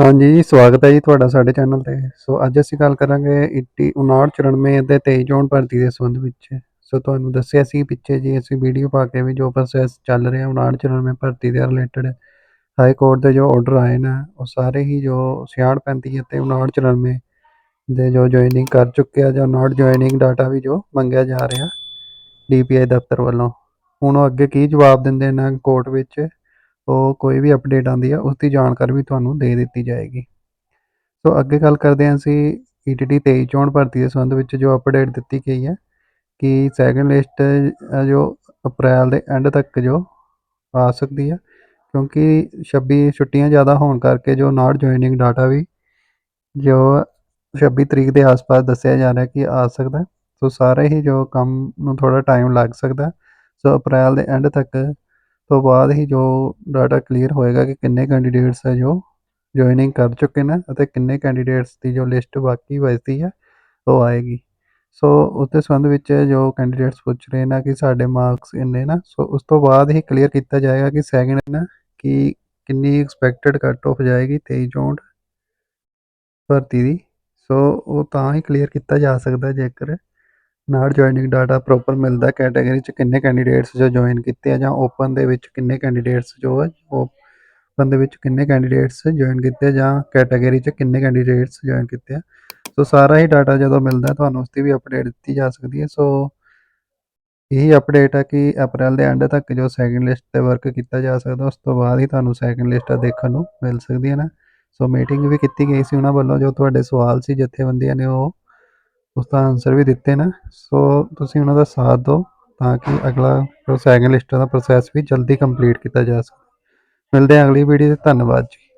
ਹਾਂਜੀ ਸਵਾਗਤ ਹੈ ਜੀ ਤੁਹਾਡਾ ਸਾਡੇ ਚੈਨਲ ਤੇ। ਸੋ ਅੱਜ ਅਸੀਂ ਗੱਲ ਕਰਾਂਗੇ 80 5994 ਅਤੇ 23 ਚੋਣ ਭਰਤੀ ਦੇ ਸੰਬੰਧ ਵਿੱਚ। ਸੋ ਤੁਹਾਨੂੰ ਦੱਸਿਆ ਸੀ ਪਿੱਛੇ ਜੀ, ਅਸੀਂ ਵੀਡੀਓ ਪਾ ਕੇ ਵੀ ਜੋ ਪ੍ਰੋਸੈਸ ਚੱਲ ਰਿਹਾ 5994 ਭਰਤੀ ਦੇ ਰਿਲੇਟਡ ਹਾਈ ਕੋਰਟ ਦੇ ਜੋ ਆਰਡਰ ਆਏ ਨੇ, ਉਹ ਸਾਰੇ ਹੀ ਜੋ 6635 ਅਤੇ 5994 ਦੇ ਜੋ ਜੁਆਇਨਿੰਗ ਕਰ ਚੁੱਕੇ ਆ ਜਾਂ ਨਾਟ ਜੁਆਇਨਿੰਗ ਡਾਟਾ ਵੀ ਜੋ ਮੰਗਿਆ ਜਾ ਰਿਹਾ ਡੀਪੀਆਈ ਦਫ਼ਤਰ ਵੱਲੋਂ। ਹੁਣ ਉਹ ਅੱਗੇ ਕੀ ਜਵਾਬ ਦਿੰਦੇ ਨੇ ਕੋਰਟ ਵਿੱਚ? ਉਹ ਕੋਈ ਵੀ ਅਪਡੇਟ ਆਉਂਦੀ ਹੈ ਉਸ ਦੀ ਜਾਣਕਾਰੀ ਵੀ ਤੁਹਾਨੂੰ ਦੇ ਦਿੱਤੀ ਜਾਏਗੀ। ਸੋ ਅੱਗੇ ਗੱਲ ਕਰਦੇ ਹਾਂ ਅਸੀਂ ਈਟੀਟੀ 23 ਚੋਣ ਭਰਤੀ ਦੇ ਸੰਬੰਧ ਵਿੱਚ ਜੋ ਅਪਡੇਟ ਦਿੱਤੀ ਗਈ ਹੈ ਕਿ ਸੈਕੰਡ ਲਿਸਟ ਜੋ ਅਪ੍ਰੈਲ ਦੇ ਐਂਡ ਤੱਕ ਜੋ ਆ ਸਕਦੀ ਹੈ ਕਿਉਂਕਿ 26 ਛੁੱਟੀਆਂ ਜ਼ਿਆਦਾ ਹੋਣ ਕਰਕੇ ਜੋ ਨਾਟ ਜੁਆਇਨਿੰਗ ਡਾਟਾ ਵੀ ਜੋ 26 ਤਰੀਕ ਦੇ ਆਸ-ਪਾਸ ਦੱਸਿਆ ਜਾ ਰਿਹਾ ਕਿ ਆ ਸਕਦਾ, ਸੋ ਸਾਰੇ ਹੀ ਜੋ ਕੰਮ ਨੂੰ ਥੋੜਾ ਟਾਈਮ ਲੱਗ ਸਕਦਾ, ਸੋ ਅਪ੍ਰੈਲ ਦੇ ਐਂਡ ਤੱਕ ਤੋਂ ਬਾਅਦ ਹੀ ਜੋ ਡਾਟਾ ਕਲੀਅਰ ਹੋਏਗਾ ਕਿ ਕਿੰਨੇ ਕੈਂਡੀਡੇਟਸ ਹੈ ਜੋ ਜੁਆਇਨਿੰਗ ਕਰ ਚੁੱਕੇ ਨੇ ਅਤੇ ਕਿੰਨੇ ਕੈਂਡੀਡੇਟਸ ਦੀ ਜੋ ਲਿਸਟ ਬਾਕੀ ਬਚਦੀ ਹੈ ਉਹ ਆਏਗੀ। ਸੋ ਉਸ ਦੇ ਸੰਬੰਧ ਵਿੱਚ ਜੋ ਕੈਂਡੀਡੇਟਸ ਪੁੱਛ ਰਹੇ ਨੇ ਕਿ ਸਾਡੇ ਮਾਰਕਸ ਇੰਨੇ ਨਾ ਸੋ ਉਸ ਤੋਂ ਬਾਅਦ ਹੀ ਕਲੀਅਰ ਕੀਤਾ ਜਾਏਗਾ ਕਿ ਸੈਕਿੰਡ ਨਾ ਕਿ ਕਿੰਨੀ ਐਕਸਪੈਕਟਡ ਕੱਟ ਆਫ ਜਾਏਗੀ 23 ਚੋਣ ਭਰਤੀ ਦੀ। ਸੋ ਉਹ ਤਾਂ ਹੀ ਕਲੀਅਰ ਕੀਤਾ ਜਾ ਸਕਦਾ ਜੇਕਰ ਨਾਲ ਜੁਆਇਨਿੰਗ ਡਾਟਾ ਪ੍ਰੋਪਰ ਮਿਲਦਾ ਕੈਟਾਗਰੀ ਚ ਕਿੰਨੇ ਕੈਂਡੀਡੇਟਸ ਜੋ ਜੁਆਇਨ ਕੀਤੇ ਆ ਜਾਂ ਓਪਨ ਦੇ ਵਿੱਚ ਕਿੰਨੇ ਕੈਂਡੀਡੇਟਸ ਜੋ ਹੈ ਓਪਨ ਦੇ ਵਿੱਚ ਕਿੰਨੇ ਕੈਂਡੀਡੇਟਸ ਜੁਆਇਨ ਕੀਤੇ ਜਾਂ ਕੈਟਾਗਰੀ ਚ ਕਿੰਨੇ ਕੈਂਡੀਡੇਟਸ ਜੁਆਇਨ ਕੀਤੇ ਆ। ਸੋ ਸਾਰਾ ਹੀ ਡਾਟਾ ਜਦੋਂ ਮਿਲਦਾ ਤੁਹਾਨੂੰ ਉਸ ਦੀ ਵੀ ਅਪਡੇਟ ਦਿੱਤੀ ਜਾ ਸਕਦੀ ਹੈ। ਸੋ ਇਹੀ ਅਪਡੇਟ ਹੈ ਕਿ ਅਪ੍ਰੈਲ ਦੇ ਐਂਡ ਤੱਕ ਜੋ ਸੈਕਿੰਡ ਲਿਸਟ ਤੇ ਵਰਕ ਕੀਤਾ ਜਾ ਸਕਦਾ, ਉਸ ਤੋਂ ਬਾਅਦ ਹੀ ਤੁਹਾਨੂੰ ਸੈਕਿੰਡ ਲਿਸਟਾਂ ਦੇਖਣ ਨੂੰ ਮਿਲ ਸਕਦੀਆਂ ਨੇ। ਸੋ ਮੀਟਿੰਗ ਵੀ ਕੀਤੀ ਗਈ ਸੀ ਉਹਨਾਂ ਵੱਲੋਂ, ਜੋ ਤੁਹਾਡੇ ਸਵਾਲ ਸੀ, ਜਥੇਬੰਦੀਆਂ ਨੇ ਉਹ ਉਸ ਦਾ ਆਨਸਰ ਵੀ ਦਿੱਤੇ ਨੇ। ਸੋ ਤੁਸੀਂ ਉਹਨਾਂ ਦਾ ਸਾਥ ਦਿਓ ਤਾਂ ਕਿ ਅਗਲਾ ਜੋ ਸੈਕਿੰਡ ਲਿਸਟ ਦਾ ਪ੍ਰੋਸੈਸ ਵੀ ਜਲਦੀ ਕੰਪਲੀਟ ਕੀਤਾ ਜਾ ਸਕੇ। ਮਿਲਦੇ ਹਾਂ ਅਗਲੀ ਵੀਡੀਓ 'ਤੇ। ਧੰਨਵਾਦ ਜੀ।